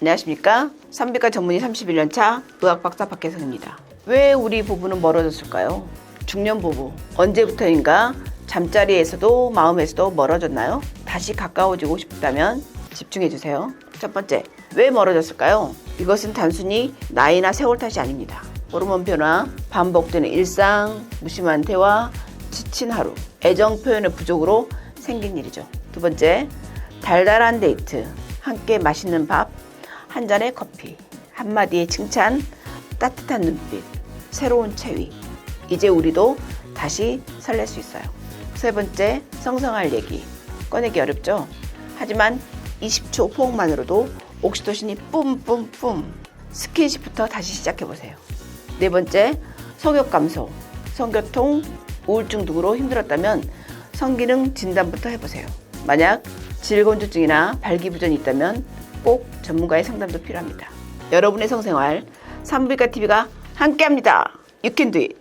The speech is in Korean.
안녕하십니까. 산비과 전문의 31년차 의학박사 박혜성입니다. 왜 우리 부부는 멀어졌을까요? 중년 부부. 언제부터인가 잠자리에서도 마음에서도 멀어졌나요? 다시 가까워지고 싶다면 집중해 주세요. 첫 번째, 왜 멀어졌을까요? 이것은 단순히 나이나 세월 탓이 아닙니다. 호르몬 변화, 반복되는 일상, 무심한 대화, 지친 하루, 애정 표현의 부족으로 생긴 일이죠. 두 번째, 달달한 데이트, 함께 맛있는 밥, 한 잔의 커피, 한마디의 칭찬, 따뜻한 눈빛, 새로운 체위. 이제 우리도 다시 설렐 수 있어요. 세 번째, 성성할 얘기. 꺼내기 어렵죠? 하지만 20초 호흡만으로도 옥시토신이 뿜뿜뿜. 스킨십부터 다시 시작해보세요. 네 번째, 성욕 감소, 성교통, 우울증 등으로 힘들었다면 성기능 진단부터 해보세요. 만약 질건조증이나 발기부전이 있다면 꼭 전문가의 상담도 필요합니다. 여러분의 성생활 산부인과 TV가 함께합니다. Do it.